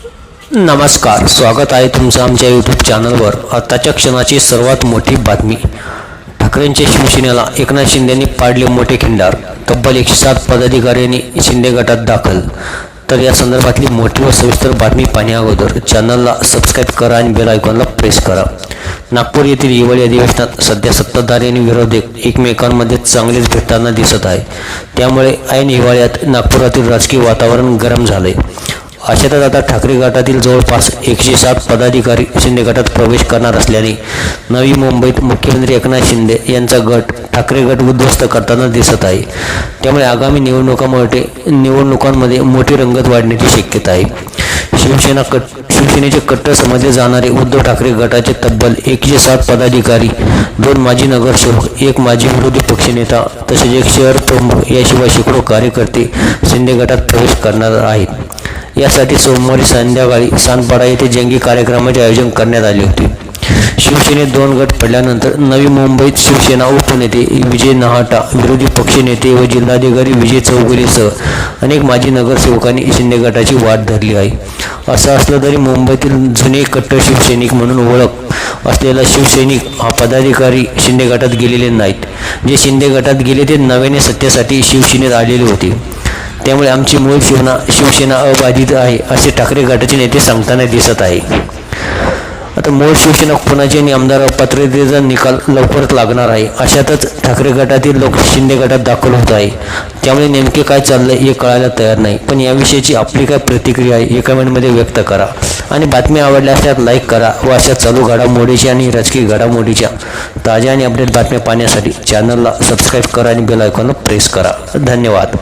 नमस्कार स्वागत आहे तुमचं आमच्या यूट्यूब चॅनलवर आताच्या क्षणाची सर्वात मोठी बातमी. ठाकरेंच्या शिवसेनेला एकनाथ शिंदेंनी पाडले मोठे खिंडार. तब्बल एकशे सात पदाधिकाऱ्यांनी शिंदे गटात दाखल. तर या संदर्भातली मोठी व सविस्तर बातमी पाहण्या अगोदर चॅनलला सबस्क्राईब करा आणि बेल आयकॉनला प्रेस करा. नागपूर येथील हिवाळी अधिवेशनात सध्या सत्ताधारी आणि विरोधक एकमेकांमध्ये चांगलेच भेटताना दिसत आहे. त्यामुळे ऐन हिवाळ्यात नागपुरातील राजकीय वातावरण गरम झाले अशातच आता ठाकरे गटातील जवळपास एकशे सात पदाधिकारी शिंदे गटात प्रवेश करणार असल्याने नवी मुंबईत मुख्यमंत्री एकनाथ शिंदे यांचा गट ठाकरे गट उद्ध्वस्त करताना दिसत आहे. त्यामुळे आगामी निवडणुकामुळे निवडणुकांमध्ये मोठी रंगत वाढण्याची शक्यता आहे. शिवसेना कट शिवसेनेचे कट्टर समजले जाणारे उद्धव ठाकरे गटाचे तब्बल एकशे सात पदाधिकारी दोन माजी नगरसेवक एक माजी विरोधी पक्षनेता तसेच एक शहर प्रमुख याशिवाय शेकडो कार्यकर्ते शिंदे गटात प्रवेश करणार आहेत. यासाठी सोमवारी संध्याकाळी सानपाडा येथे जंगी कार्यक्रमाचे आयोजन करण्यात आले होते. शिवसेनेत दोन गट पडल्यानंतर नवी मुंबईत शिवसेना उपनेते विजय नहाटा विरोधी पक्षनेते व जिल्हाधिकारी विजय चौगुलेसह अनेक माजी नगरसेवकांनी शिंदे गटाची वाट धरली आहे. असं असलं तरी मुंबईतील जुने कट्टर शिवसैनिक म्हणून ओळख असलेला शिवसैनिक हा पदाधिकारी शिंदे गटात गेलेले नाहीत. जे शिंदे गटात गेले ते नव्याने सत्तेसाठी शिवसेनेत आलेले होते. त्यामुळे आमची मूळ शिवना शिवसेना अबाधित आहे असे ठाकरे गटाचे नेते सांगताना दिसत आहे. आता मूळ शिवसेना कुणाचे आणि आमदार पात्रतेचा निकाल लवकरच लागणार आहे. अशातच ठाकरे गटातील लोक शिंदे गटात दाखल होत आहे. त्यामुळे नेमके काय चाललंय हे कळायला तयार नाही. पण याविषयीची आपली काय प्रतिक्रिया आहे हे कमेंटमध्ये व्यक्त करा. आणि बातमी आवडल्या असल्यास लाईक करा व अशा चालू घडामोडीच्या आणि राजकीय घडामोडीच्या ताज्या आणि अपडेट बातम्या पाहण्यासाठी चॅनलला सबस्क्राईब करा आणि बेल आयकॉनला प्रेस करा. धन्यवाद.